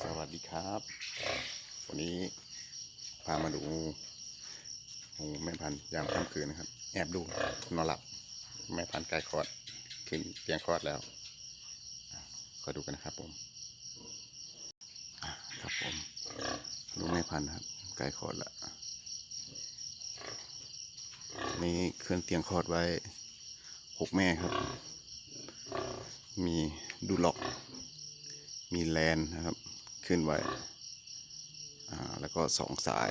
สวัสดีครับ วันนี้พามาดูงูแม่พันธุ์ยามค่ำคืนนะครับ แอบดูนอนหลับ แม่พันธุ์ไก่คอดขึ้นเตียงคอดแล้วอะก็ดูกันนะครับผมครับผมดูแม่พันธุ์นะครับไก่คอดล้วนี่เคลื่อนเตียงคอดไว้หกแม่ครับ มีดูล็อกมีแลนนะครับ ขึ้นไว้อ่าแล้วก็สองสาย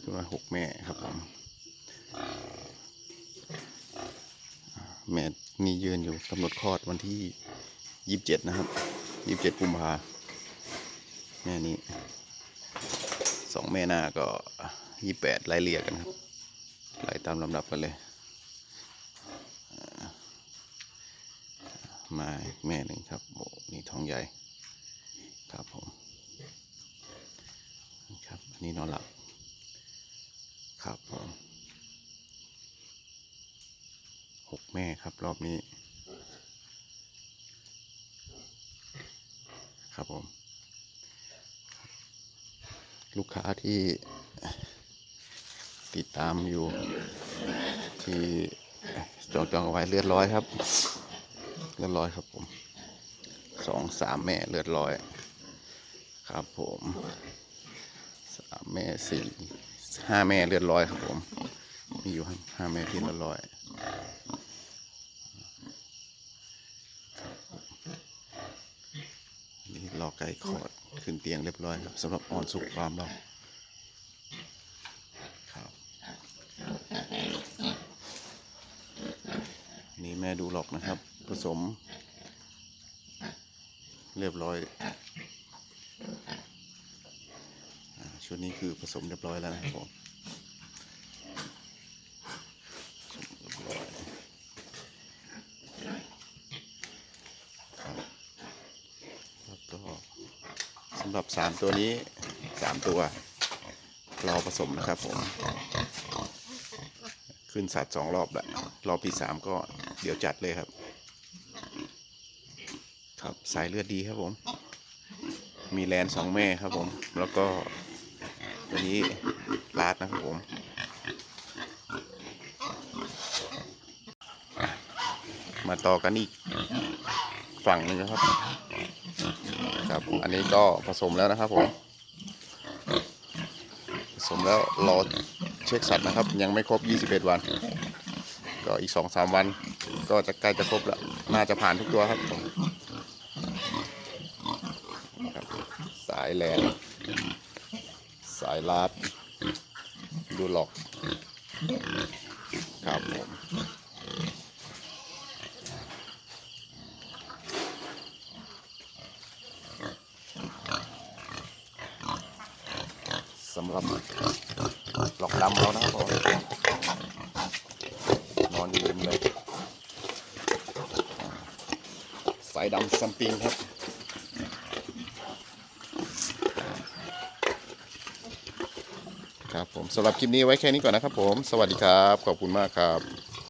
ขึ้นไว้หกแม่ครับผมแม่นี่ยืนอยู่กำหนดคลอดวันที่ยี่สิบเจ็ดนะครับยี่สิบเจ็ดกุมภาแม่นี้สองแม่หน้าก็ยี่แปดไล่เรียกกันครับไล่ตามลำดับกันเลยมาแม่หนึ่งครับโอ้นี่ท้องใหญ่ ครับผมครับอันนี้นอนหลับครับผมหกแม่ครับรอบนี้ ครับผม ลูกค้าที่ติดตามอยู่ ที่จองจองไว้เลือดร้อยครับ เลือดร้อยครับผมสองสามแม่เลือดร้อย ครับผมสามแม่สี่ห้าแม่เลือดร้อยครับผม มีอยู่ห้าแม่ที่เลือดร้อยนี่รอไก่คลอดขึ้นเตียงเรียบร้อยครับสำหรับออนสุกฟาร์มเราครับนี่แม่ดูหลอกนะครับ ผสม เรียบร้อย ชุดนี้คือผสมเรียบร้อยแล้วนะครับผมสมเรียบร้อยครับแล้วก็สำหรับสามตัวนี้สามตัวรอผสมนะครับผม ขึ้นสัตว์สองรอบแหล้วรอบที่สามก็เดี๋ยวจัดเลยครับ ครับสายเลือดดีครับผม มีแลนสองแม่ครับผม แล้วก็วันนี้ลาดนะครับผมมาต่อกันอีกฝั่งนึงนะครับ ครับ อันนี้ก็ผสมแล้วนะครับผม ผสมแล้วรอเช็คสัตว์นะครับ ยังไม่ครบ 21 วัน ก็อีก 2-3 วัน ก็จะใกล้จะครบแล้ว น่าจะผ่านทุกตัวครับผม ครับสายแลนสายลาดดูหลอกครับผมสำหรับหลอกดำเรานะครับผมนอนอยู่ริมเลย สายดำซัมปิงครับ ครับผมสำหรับคลิปนี้ไว้แค่นี้ก่อนนะครับผม สวัสดีครับ ขอบคุณมากครับ